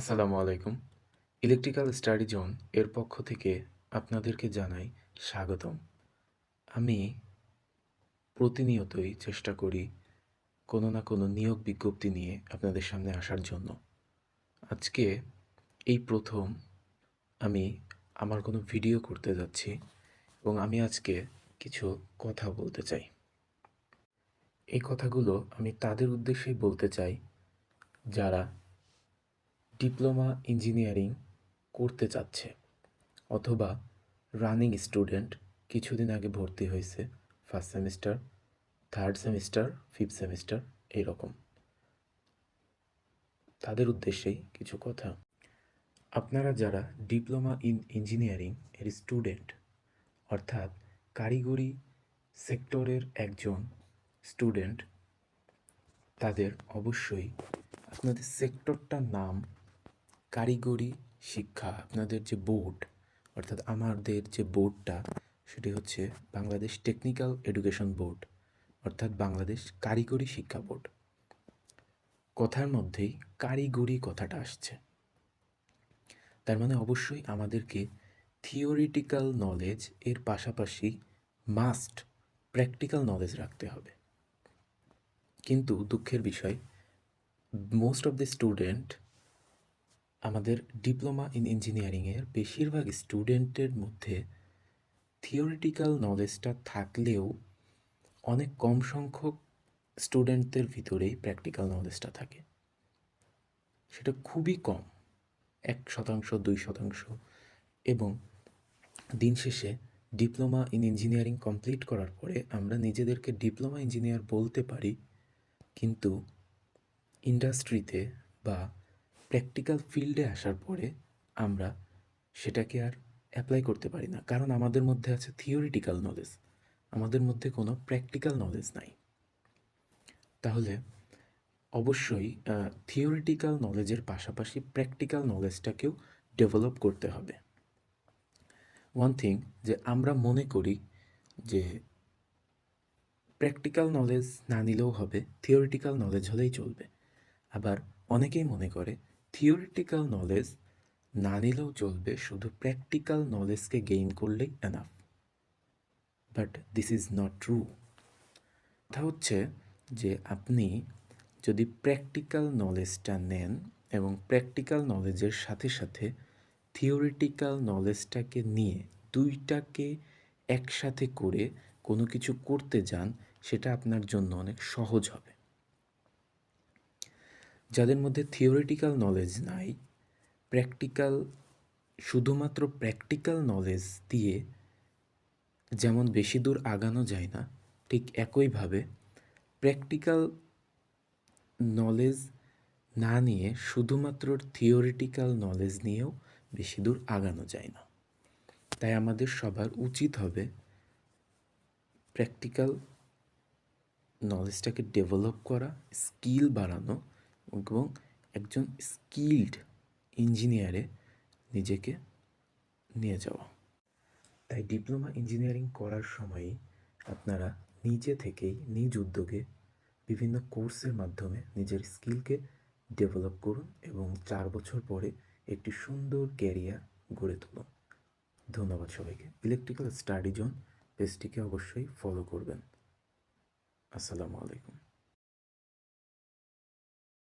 আসসালামু আলাইকুম। Electrical study zone এর পক্ষ থেকে আপনাদেরকে জানাই স্বাগতম। আমি প্রতিনিয়তই চেষ্টা করি কোনো না কোনো নিয়োগ বিজ্ঞপ্তি নিয়ে আপনাদের সামনে আসার জন্য। আজকে এই প্রথম আমি আমার কোনো ভিডিও করতে যাচ্ছি এবং আমি আজকে কিছু কথা বলতে চাই। এই কথাগুলো আমি তাদের উদ্দেশ্যেই বলতে চাই যারা ডিপ্লোমা ইঞ্জিনিয়ারিং করতে চাচ্ছে অথবা রানিং স্টুডেন্ট কিছুদিন আগে ভর্তি হয়েছে first semester third semester fifth semester এইরকম তাদের উদ্দেশ্যেই কিছু কথা। আপনারা যারা ডিপ্লোমা ইন ইঞ্জিনিয়ারিং এর স্টুডেন্ট, অর্থাৎ কারিগরি সেক্টরের একজন স্টুডেন্ট, তাদের অবশ্যই আপনাদের সেক্টরটার নাম কারিগরি শিক্ষা, আপনাদের যে বোর্ড অর্থাৎ আমাদের যে বোর্ডটা সেটি হচ্ছে বাংলাদেশ টেকনিক্যাল এডুকেশন বোর্ড অর্থাৎ বাংলাদেশ কারিগরি শিক্ষা বোর্ড কথার মধ্যেই কারিগরি কথাটা আসছে। তার মানে অবশ্যই আমাদেরকে থিওরিটিক্যাল নলেজ এর পাশাপাশি মাস্ট প্র্যাকটিক্যাল নলেজ রাখতে হবে। কিন্তু দুঃখের বিষয় মোস্ট অফ দ্য স্টুডেন্ট আমাদের ডিপ্লোমা ইন ইঞ্জিনিয়ারিংয়ের বেশিরভাগ স্টুডেন্টের মধ্যে থিওরিটিক্যাল নলেজটা থাকলেও অনেক কম সংখ্যক স্টুডেন্টদের ভিতরেই প্র্যাকটিক্যাল নলেজটা থাকে। সেটা খুবই কম, এক শতাংশ, দুই শতাংশ এবং দিন শেষে ডিপ্লোমা ইন ইঞ্জিনিয়ারিং কমপ্লিট করার পরে আমরা নিজেদেরকে ডিপ্লোমা ইঞ্জিনিয়ার বলতে পারি, কিন্তু ইন্ডাস্ট্রিতে বা প্র্যাকটিক্যাল ফিল্ডে আসার পরে আমরা সেটাকে আর অ্যাপ্লাই করতে পারি না। কারণ আমাদের মধ্যে আছে থিওরিটিক্যাল নলেজ আমাদের মধ্যে কোনো প্র্যাকটিক্যাল নলেজ নাই। তাহলে অবশ্যই থিওরিটিক্যাল নলেজের পাশাপাশি প্র্যাকটিক্যাল নলেজটাকেও ডেভেলপ করতে হবে। ওয়ান থিং যে আমরা মনে করি যে প্র্যাকটিক্যাল নলেজ না নিলেও হবে থিওরিটিক্যাল নলেজ হলেই চলবে। আবার অনেকেই মনে করে থিওরিটিক্যাল নলেজ না নিলেও চলবে, শুধু প্র্যাকটিক্যাল নলেজকে গেইন করলেই enough but this is not true কথা হচ্ছে যে আপনি যদি প্র্যাকটিক্যাল নলেজটা নেন এবং প্র্যাকটিক্যাল নলেজের সাথে সাথে থিওরিটিক্যাল নলেজটাকে নিয়ে দুইটাকে একসাথে করে কোনো কিছু করতে যান, সেটা আপনার জন্য অনেক সহজ হবে। যাদের মধ্যে থিওরিটিক্যাল নলেজ নাই প্র্যাকটিক্যাল শুধুমাত্র প্র্যাকটিক্যাল নলেজ দিয়ে যেমন বেশি দূর আগানো যায় না, ঠিক একইভাবে প্র্যাকটিক্যাল নলেজ না নিয়ে শুধুমাত্র থিওরিটিক্যাল নলেজ নিয়েও বেশি দূর আগানো যায় না। তাই আমাদের সবার উচিত হবে প্র্যাকটিক্যাল নলেজটাকে ডেভেলপ করা স্কিল বাড়ানো এবং একজন স্কিল্ড ইঞ্জিনিয়ারে নিজেকে নিয়ে যাওয়া। তাই ডিপ্লোমা ইঞ্জিনিয়ারিং করার সময়ই আপনারা নিজে থেকেই নিজ উদ্যোগে বিভিন্ন কোর্সের মাধ্যমে নিজের স্কিলকে ডেভেলপ করুন এবং চার বছর পরে একটি সুন্দর ক্যারিয়ার গড়ে তুলুন। ধন্যবাদ সবাইকে। ইলেকট্রিক্যাল স্টাডি জোন পেজটিকে অবশ্যই ফলো করবেন। আসসালামু আলাইকুম।